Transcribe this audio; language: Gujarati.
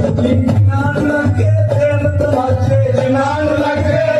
જ્ઞાન લાગે તેમ તમાચે જ્ઞાન લાગે